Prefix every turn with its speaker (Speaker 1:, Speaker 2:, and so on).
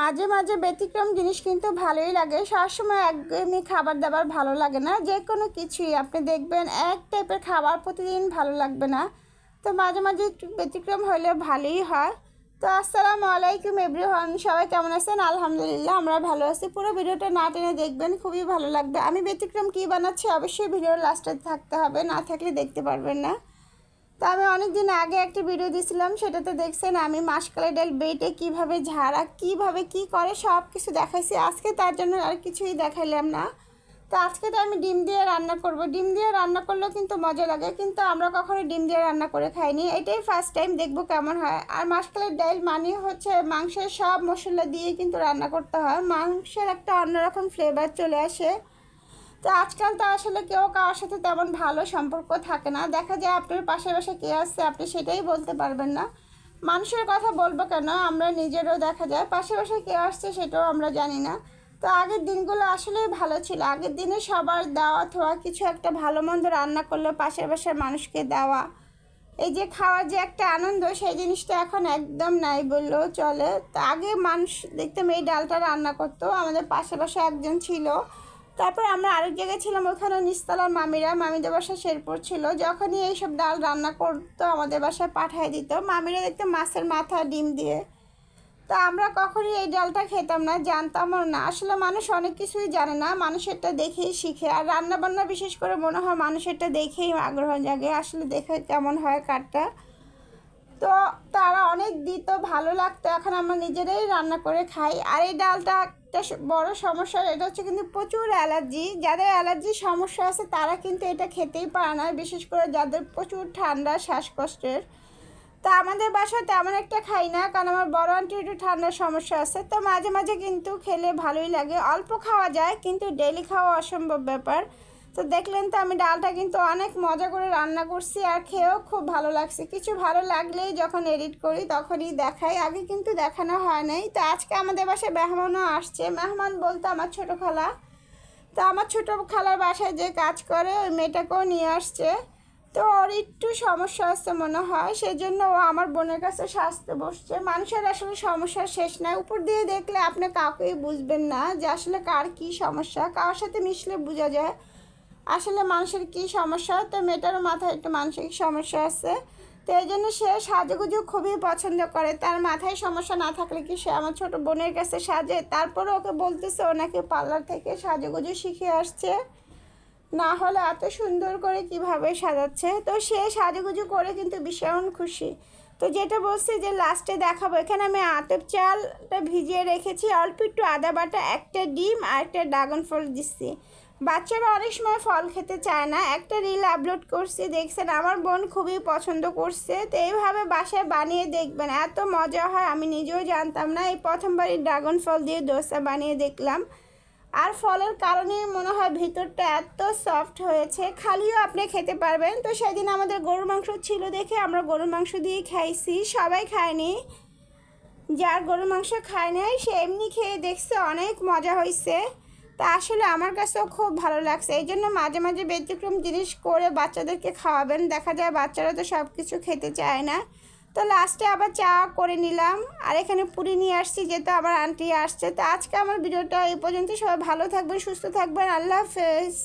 Speaker 1: মাঝে মাঝে ব্যতিক্রম জিনিস কিন্তু ভালোই লাগে। সবসময় একদমই খাবার দাবার ভালো লাগে না। যে কোনো কিছুই আপনি দেখবেন এক টাইপের খাবার প্রতিদিন ভালো লাগবে না। তো মাঝে মাঝে একটু ব্যতিক্রম হলে ভালোই হয়। তো আসসালামু আলাইকুম এভরিওয়ান, সবাই কেমন আছেন? আলহামদুলিল্লাহ আমরা ভালো আছি। পুরো ভিডিওটা না টেনে দেখবেন, খুবই ভালো লাগবে। আমি ব্যতিক্রম কী বানাচ্ছি অবশ্যই ভিডিওর লাস্টে থাকতে হবে, না থাকলে দেখতে পারবেন না। তো আমি অনেক দিন আগে একটা ভিডিও দিয়েছিলাম সেটাতে দেখছেন আমি মাসকালাই ডাল বেটে কীভাবে ঝাড়া, কীভাবে কি করে সব কিছু দেখাইছি। আজকে তার জন্য আর কিছুই দেখাইলাম না। তো আজকে তো আমি ডিম দিয়ে রান্না করব। ডিম দিয়ে রান্না করলেও কিন্তু মজা লাগে, কিন্তু আমরা কখনো ডিম দিয়ে রান্না করে খাইনি। এটাই ফার্স্ট টাইম দেখব কেমন হয়। আর মাসকালের ডাল মানে হচ্ছে মাংসের সব মশলা দিয়ে কিন্তু রান্না করতে হয়। মাংসের একটা অন্যরকম ফ্লেভার চলে আসে। তো আজকাল তো আসলে কেউ কারোর সাথে তেমন ভালো সম্পর্ক থাকে না। দেখা যায় আপনার পাশে পাশে কে আসছে আপনি সেটাই বলতে পারবেন না। মানুষের কথা বলব কেন? আমরা নিজেরও দেখা যায়, পাশে পাশে কে আসছে সেটাও আমরা জানি না। তো আগের দিনগুলো আসলেই ভালো ছিল। আগের দিনে সবার দেওয়া থোয়া কিছু একটা ভালো মন্দ রান্না করলে, পাশের পাশের মানুষকে দেওয়া। এই যে খাওয়ার যে একটা আনন্দ, সেই জিনিসটা এখন একদম নাই বললেও চলে। তো আগে মানুষ দেখতাম এই ডালটা রান্না করতো। আমাদের পাশে পাশে একজন ছিল। তারপর আমরা আরেক জায়গায় ছিলাম, ওখানে নিস্তলার মামিরা, মামিদের বাসায় শেরপুর ছিল। যখনই এইসব ডাল রান্না করতো, আমাদের বাসায় পাঠিয়ে দিত। মামিরা দেখতে মাছের মাথা ডিম দিয়ে। তা আমরা কখনই এই ডালটা খেতাম না, জানতামও না। আসলে মানুষ অনেক কিছুই জানে না, মানুষেরটা দেখেই শিখে। আর রান্না বান্না বিশেষ করে মনে হয় মানুষেরটা দেখেই আগ্রহ জাগে, আসলে দেখে কেমন হয় কাঠটা। তো অনেক দিত, ভালো লাগতো। এখন আমরা নিজেরাই রান্না করে খাই। আর এই ডালটা একটা বড় সমস্যা, এটা হচ্ছে কিন্তু প্রচুর অ্যালার্জি। যাদের অ্যালার্জির সমস্যা আছে, তারা কিন্তু এটা খেতেই পারে না। বিশেষ করে যাদের প্রচুর ঠান্ডা, শ্বাসকষ্টের। তা আমাদের বাসায় তেমন একটা খাই না, কারণ আমার বড় আন্টির একটু ঠান্ডার সমস্যা আছে। তো মাঝে মাঝে কিন্তু খেলে ভালোই লাগে। অল্প খাওয়া যায়, কিন্তু ডেলি খাওয়া অসম্ভব ব্যাপার। তো দেখলেন তো আমি ডালটা কিন্তু অনেক মজা করে রান্না করছি আর খেয়েও খুব ভালো লাগছে। কিছু ভালো লাগলেই যখন এডিট করি তখনই দেখাই। আগে কিন্তু দেখানো হয় নাই। তো আজকে আমাদের বাসায় মেহমানও আসছে। মেহমান বলতে আমার ছোটো খালা। তো আমার ছোটো খালার বাসায় যে কাজ করে, ওই মেয়েটাকেও নিয়ে আসছে। তো ওর একটু সমস্যা আছে মনে হয়। সেজন্য ও আমার বোনের কাছে সাজতে বসছে। মানুষের আসলে সমস্যার শেষ নাই। উপর দিয়ে দেখলে আপনি কাউকেই বুঝবেন না যে আসলে কার কী সমস্যা। কার সাথে মিশলে বোঝা যায়। আসলে মানুষের কী সমস্যা? তো মেয়েটারও মাথায় একটু মানসিক সমস্যা আছে। তো এই জন্য সে সাজুগুজু খুবই পছন্দ করে। তার মাথায় সমস্যা না থাকলে কি সে আমার ছোট বোনের কাছে সাজে? তারপরে ওকে বলতেছে ও নাকি পার্লার থেকে সাজুগুজু শিখে আসছে। না হলে এত সুন্দর করে কীভাবে সাজাচ্ছে? তো সে সাজুগুজু করে কিন্তু ভীষণ খুশি। তো যেটা বলছি যে লাস্টে দেখাবো। এখানে আমি আতপ চালটা ভিজিয়ে রেখেছি। অল্প একটু আদা বাটা, একটা ডিম আর একটা ড্রাগন ফল দিচ্ছি। বাচ্চারা অনেক সময় ফল খেতে চায় না। একটা রিল আপলোড করছি, দেখছেন, আমার বোন খুবই পছন্দ করছে। তো এইভাবে বাসায় বানিয়ে দেখবেন, এত মজা হয়, আমি নিজেও জানতাম না। এই প্রথমবারই ড্রাগন ফল দিয়ে দোসা বানিয়ে দেখলাম। আর ফলের কারণে মনে হয় ভিতরটা এত সফট হয়েছে, খালিও আপনি খেতে পারবেন। তো সেদিন আমাদের গরুর মাংস ছিল দেখে আমরা গরুর মাংস দিয়ে খাইছি, সবাই খায়নি। যার গরুর মাংস খায় নাই, সে এমনি খেয়ে দেখছে, অনেক মজা হয়েছে তা আসলে আমার কাছেও খুব ভালো লাগছে। এই জন্য মাঝে মাঝে ব্যতিক্রম জিনিস করে বাচ্চাদেরকে খাওয়াবেন। দেখা যায় বাচ্চারা তো সব কিছু খেতে চায় না। তো লাস্টে আবার চা করে নিলাম। আর এখানে পুরি নিয়ে আসছি, যেহেতু আমার আন্টি আসছে। তো আজকে আমার ভিডিওটা এই পর্যন্ত সবাই ভালো থাকবেন, সুস্থ থাকবেন। আল্লাহ হাফেজ।